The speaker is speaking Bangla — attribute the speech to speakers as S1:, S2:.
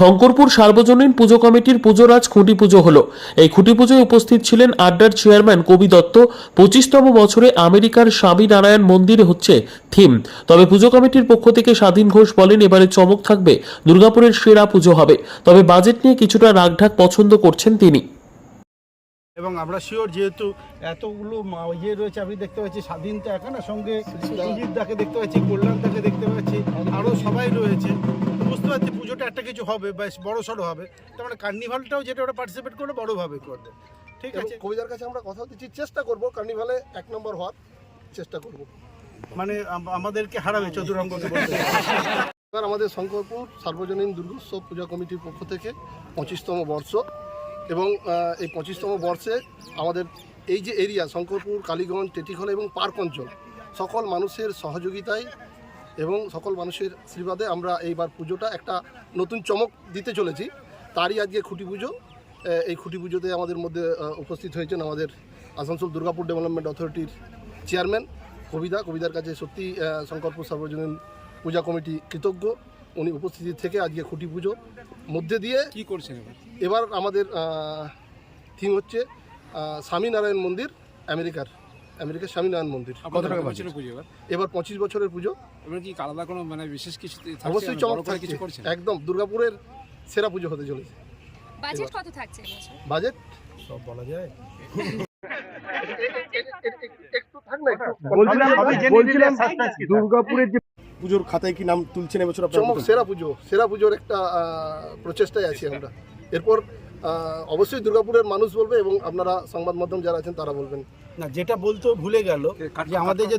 S1: শঙ্করপুর সার্বজনীন পুজো কমিটির পুজোরাজ খুঁটি পুজো হলো। এই খুঁটি পুজোয় উপস্থিত ছিলেন আড্ডার চেয়ারম্যান কবি দত্ত। পঁচিশতম বছরে আমেরিকার স্বামী নারায়ণ মন্দির হচ্ছে থিম। তবে পুজো কমিটির পক্ষ থেকে স্বাধীন ঘোষ বলেন এবারে চমক থাকবে দুর্গাপুরের সেরা পুজো হবে। তবে বাজেট নিয়ে কিছুটা রাগঢাক পছন্দ করছেন তিনি।
S2: এবং আমরা শিওর যেহেতু এতগুলো মা- ইয়ে রয়েছে আপনি দেখতে পাচ্ছি স্বাধীন তো একা না সঙ্গে সুজিত দাকে দেখতে পাচ্ছি কল্যাণ দাকে দেখতে পাচ্ছি আরও সবাই রয়েছে। বুঝতে পারছি পুজোটা একটা কিছু হবে বেশ বড় সড়ো হবে। তার মানে কার্নিভালটাও যেটা ওরা পার্টিসিপেট করলে বড়োভাবে করবে। ঠিক আছে?
S3: কবিতার কাছে আমরা কথা দিচ্ছি চেষ্টা করব কার্নিভালে এক নম্বর হওয়ার চেষ্টা করব।
S2: মানে আমাদেরকে হারাবে চতুরঙ্গকে বলতে
S3: এবার আমাদের শঙ্করপুর সার্বজনীন দুর্গোৎসব পূজা কমিটির পক্ষ থেকে পঁচিশতম বর্ষ এবং এই পঁচিশতম বর্ষে আমাদের এই যে এরিয়া শঙ্করপুর কালীগঞ্জ টেটিখলা এবং পার্ক অঞ্চল সকল মানুষের সহযোগিতায় এবং সকল মানুষের আশীর্বাদে আমরা এইবার পুজোটা একটা নতুন চমক দিতে চলেছি। তারই আজকে খুঁটি পুজো। এই খুঁটি পুজোতে আমাদের মধ্যে উপস্থিত হয়েছেন আমাদের আসানসোল দুর্গাপুর ডেভেলপমেন্ট অথরিটির চেয়ারম্যান কবিতা। কবিতার কাছে সত্যি শঙ্করপুর সার্বজনীন পূজা কমিটি কৃতজ্ঞ। উনি উপস্থিতি থেকে আজকে খুঁটি পুজো মধ্যে দিয়ে
S4: কি করছেন এবার?
S3: এবার আমাদের থিম হচ্ছে স্বামীনারায়ণ মন্দির আমেরিকার। আমেরিকার স্বামীনারায়ণ মন্দির।
S4: কত টাকা বছর পুজো এবার?
S3: এবার পঁচিশ বছরের পুজো।
S4: এবার কি আলাদা কোনো মানে বিশেষ কিছু
S3: অবশ্যই
S4: মানে
S3: চমক
S4: বড় করে
S3: থাকছে।
S4: কিছু করছেন?
S3: একদম দুর্গাপুরের সেরা পুজো হতে চলেছে।
S5: বাজেট কত থাকছে
S3: বাজেট?
S2: সব বলা যায়।
S3: একটু থাক না একটু
S2: বলছিলাম
S6: দুর্গাপুরের যে পুজোর খাতায় কি নাম তুলছেন এবছর আপনারা
S3: চমক সেরা পুজো। সেরা পুজোর একটা আহ, প্রচেষ্টায় আছি আমরা। এরপর অবশ্যই দুর্গাপুরের মানুষ বলবে এবং আপনারা সংবাদ মাধ্যম যারা আছেন তারা বলবেন।
S2: না যেটা বলতো ভুলে গেল যে আমাদের যে